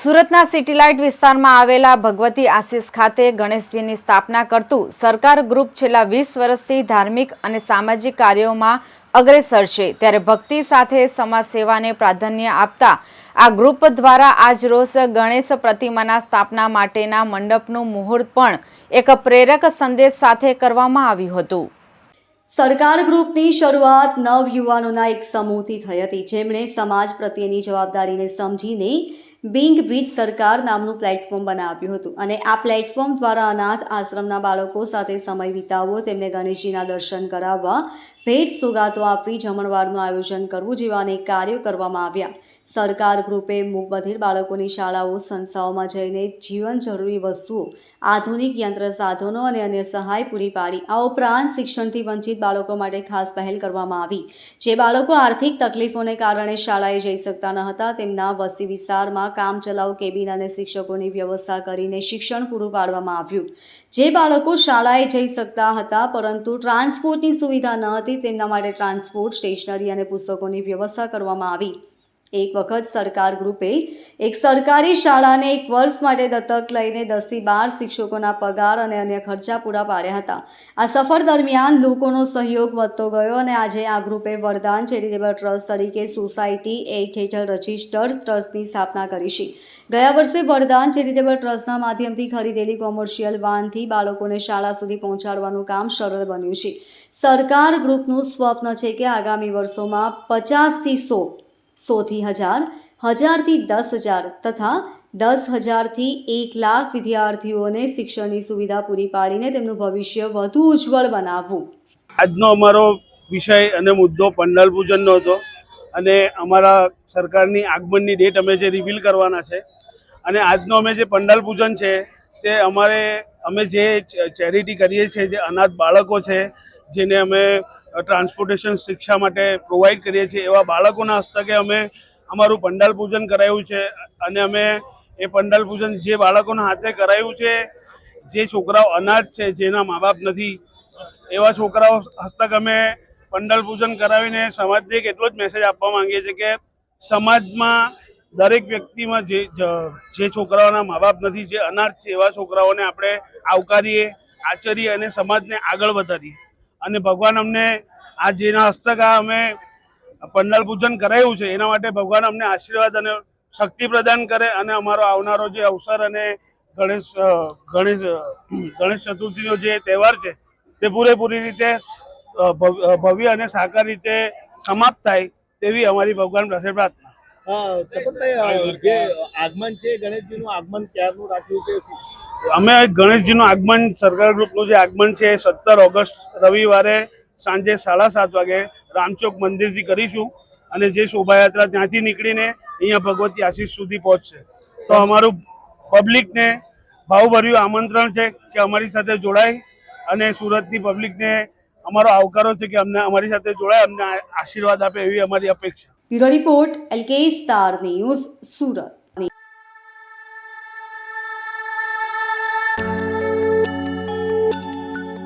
સુરતના સિટીલાઇટ વિસ્તારમાં આવેલા ભગવતી આશીષ ખાતે ગણેશજીની સ્થાપના કરતું સરકાર ગ્રુપ છેલ્લા વીસ વર્ષથી ધાર્મિક અને સામાજિક કાર્યોમાં અગ્રેસર છે. ત્યારે ભક્તિ સાથે સમાજ સેવાને પ્રાધાન્ય આપતા આ ગ્રુપ દ્વારા આજ રોજ ગણેશ પ્રતિમાના સ્થાપના માટેના મંડપનું મુહૂર્ત પણ એક પ્રેરક સંદેશ સાથે કરવામાં આવ્યું હતું. સરકાર ગ્રુપની શરૂઆત નવ યુવાનોના એક સમૂહથી થઈ હતી. જેમણે સમાજ પ્રત્યેની જવાબદારીને સમજીને બિંગ વિથ સરકાર નામનું પ્લેટફોર્મ બનાવ્યું હતું અને આ પ્લેટફોર્મ દ્વારા અનાથ આશ્રમના બાળકો સાથે સમય વિતાવવો તેમને ગણેશજીના દર્શન કરાવવા, ભેટ સોગાતો આપવી જમણવારનું આયોજન કરવું જેવા અનેક કાર્યો કરવામાં આવ્યા. સરકાર ગ્રુપે બધિર બાળકોની શાળાઓ, સંસ્થાઓમાં જઈને જીવન જરૂરી વસ્તુઓ, આધુનિક યંત્ર સાધનો અને અન્ય સહાય પૂરી પાડી. આ ઉપરાંત શિક્ષણથી વંચિત બાળકો માટે ખાસ પહેલ કરવામાં આવી. જે બાળકો આર્થિક તકલીફોને કારણે શાળાએ જઈ શકતા ન હતા, તેમના વસ્તી વિસ્તારમાં કામચલાઉ કેબિન અને શિક્ષકોની વ્યવસ્થા કરીને શિક્ષણ પૂરું પાડવામાં આવ્યું. જે બાળકો શાળાએ જઈ શકતા હતા, પરંતુ ટ્રાન્સપોર્ટની સુવિધા ન હતી, તેમના માટે ટ્રાન્સપોર્ટ સ્ટેશનરી અને પુસ્તકોની વ્યવસ્થા કરવામાં આવી. એક વખત સરકાર ગ્રુપે એક સરકારી શાળાને એક વર્ષ માટે દત્તક લઈને દસથી બાર શિક્ષકોના પગાર અને અન્ય ખર્ચા પૂરા પાડ્યા હતા. આ સફર દરમિયાન લોકોનો સહયોગ વધતો ગયો અને આજે આ ગ્રુપે વરદાન ચેરિટેબલ ટ્રસ્ટ તરીકે સોસાયટી એક હેઠળ રજિસ્ટર્ડ ટ્રસ્ટની સ્થાપના કરી છે. ગયા વર્ષે વરદાન ચેરિટેબલ ટ્રસ્ટના માધ્યમથી ખરીદેલી કોમર્શિયલ વાનથી બાળકોને શાળા સુધી પહોંચાડવાનું કામ સરળ બન્યું છે. સરકાર ગ્રુપનું સ્વપ્ન છે કે આગામી વર્ષોમાં પચાસથી સો સોથી હજાર, હજારથી દસ હજાર તથા દસ હજારથી એક લાખ વિદ્યાર્થીઓને શિક્ષણની સુવિધા પૂરી પાડીને તેમનું ભવિષ્ય વધુ ઉજ્જવળ બનાવવું. આજનો અમારો વિષય અને મુદ્દો પંડાલ પૂજનનો હતો અને અમારા સરકારની આગમનની ડેટ અમે જે રિવીલ કરવાના છે અને આજનો અમે જે પંડાલ પૂજન છે તે અમારે, અમે જે ચેરિટી કરીએ છીએ, જે અનાથ બાળકો છે, જેને અમે ટ્રાન્સપોર્ટેશન શિક્ષા માટે પ્રોવાઈડ કરીએ છીએ એવા બાળકોના હસ્તકે અમે અમારું પંડાલ પૂજન કરાયું છે અને અમે એ પંડાલ પૂજન જે બાળકોના હાથે કરાયું છે, જે છોકરાઓ અનાથ છે, જેના મા બાપ નથી, એવા છોકરાઓ હસ્તક અમે પંડાલ પૂજન કરાવીને સમાજને એક એટલો જ મેસેજ આપવા માંગીએ છીએ કે સમાજમાં દરેક વ્યક્તિમાં જે જે છોકરાઓના મા બાપ નથી, જે અનાથ છે, એવા છોકરાઓને આપણે આવકારીએ, આચરીએ અને સમાજને આગળ વધારીએ. અને ભગવાન અમને આ જેના હસ્તક આ અમે પંડાલ પૂજન કરાયું છે, એના માટે ભગવાન અમને આશીર્વાદ અને શક્તિ પ્રદાન કરે અને અમારો આવનારો જે અવસર અને ગણેશ ગણેશ ગણેશ ચતુર્થીનો જે તહેવાર છે, તે પૂરેપૂરી રીતે ભવ્ય અને સાકાર રીતે સમાપ્ત થાય તેવી અમારી ભગવાન પાસે પ્રાર્થના. આગમન છે, ગણેશજીનું આગમન ક્યારનું રાખ્યું છે? અમે ગણેશજીનું આગમન સરકાર ગ્રુપનું જે આગમન છે એ સત્તર ઓગસ્ટ રવિવારે સાંજે સાડા સાત વાગે રામચોક મંદિરથી કરીશું અને જે શોભાયાત્રા ત્યાંથી નીકળીને અહીંયા ભગવતી આશીષ સુધી પહોંચશે. તો અમારું પબ્લિકને ભાવભર્યું આમંત્રણ છે કે અમારી સાથે જોડાય અને સુરતની પબ્લિકને અમારો આવકારો છે કે અમને અમારી સાથે જોડાય, અમને આશીર્વાદ આપે એવી અમારી અપેક્ષા. Bureau report, LK star news Surat.